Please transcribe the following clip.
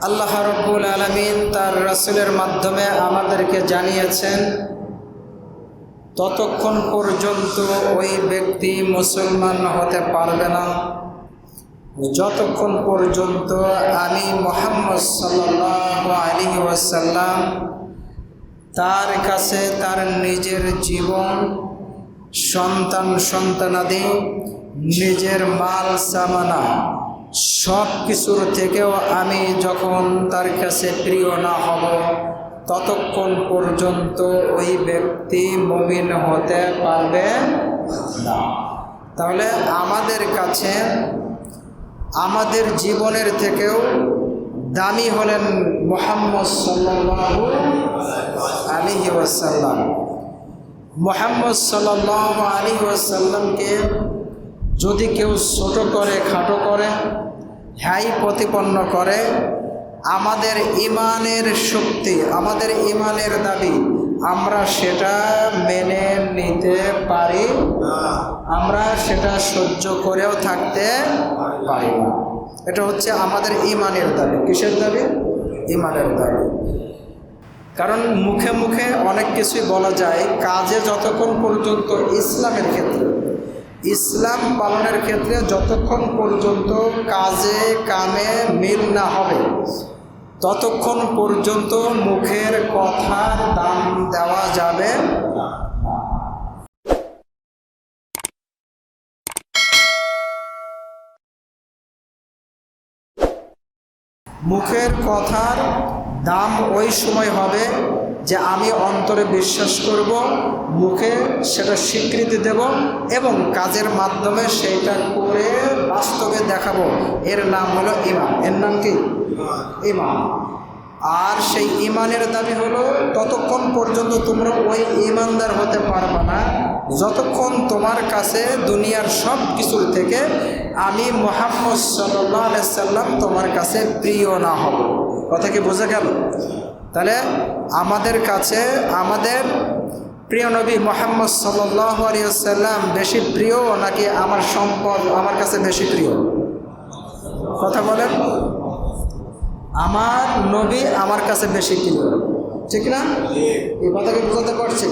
আল্লাহ রব্বুল আলমিন তার রাসুলের মাধ্যমে আমাদেরকে জানিয়েছেন, ততক্ষণ পর্যন্ত ওই ব্যক্তি মুসলমান হতে পারবে না। যতক্ষণ পর্যন্ত আমি মোহাম্মদ সাল্লাহ আলী ওয়াসাল্লাম তার কাছে তার নিজের জীবন, সন্তান, সন্তানাদি, নিজের মাল, সামানা সব কিছুর থেকেও আমি যখন তার কাছে প্রিয় না হব, ততক্ষণ পর্যন্ত ওই ব্যক্তি মমিন হতে পারবে না। তাহলে আমাদের কাছে আমাদের জীবনের থেকেও দামি হলেন মোহাম্মদ সাল্লাল্লাহু আলিহি ওয়াসাল্লাম। মোহাম্মদ সাল্লাল্লাহু আলিহি ওয়াসাল্লামকে যদি কেউ ছোট করে, খাটো করে হ্যাই প্রতিপন্ন করে, আমাদের ইমানের শক্তি, আমাদের ইমানের দাবি, আমরা সেটা মেনে নিতে পারি আমরা সেটা সহ্য করেও থাকতে পারি না। এটা হচ্ছে আমাদের ইমানের দাবি। কিসের দাবি? ইমানের দাবি। কারণ মুখে মুখে অনেক কিছুই বলা যায়, কাজে যতক্ষণ পর্যন্ত ইসলামের ক্ষেত্রে ইসলাম পালনের ক্ষেত্রে যতক্ষণ পর্যন্ত কাজে কামে মিল না হবে, ততক্ষণ পর্যন্ত মুখের কথার দাম দেওয়া যাবে মুখের কথার দাম ওই সময় হবে যে আমি অন্তরে বিশ্বাস করব, মুখে সেটা স্বীকৃতি দেব এবং কাজের মাধ্যমে সেইটা করে বাস্তবে দেখাবো। এর নাম হলো ইমান। এর নাম কি? ইমান। আর সেই ইমানের দাবি হলো, ততক্ষণ পর্যন্ত তোমরা ওই ইমানদার হতে পারবে না। যতক্ষণ তোমার কাছে দুনিয়ার সব কিছুর থেকে আমি মোহাম্মদ সাল্লাহ সাল্লাম তোমার কাছে প্রিয় না হব। কথা কি বোঝা গেল? তাহলে আমাদের কাছে, আমাদের প্রিয় নবী মোহাম্মদ আলিয়াল্লাম বেশি প্রিয় নাকি আমার সম্পদ আমার কাছে বেশি প্রিয়? কথা বলেন। আমার নবী আমার কাছে বেশি প্রিয়। ঠিক না? এই কথাকে বোঝাতে পারছি?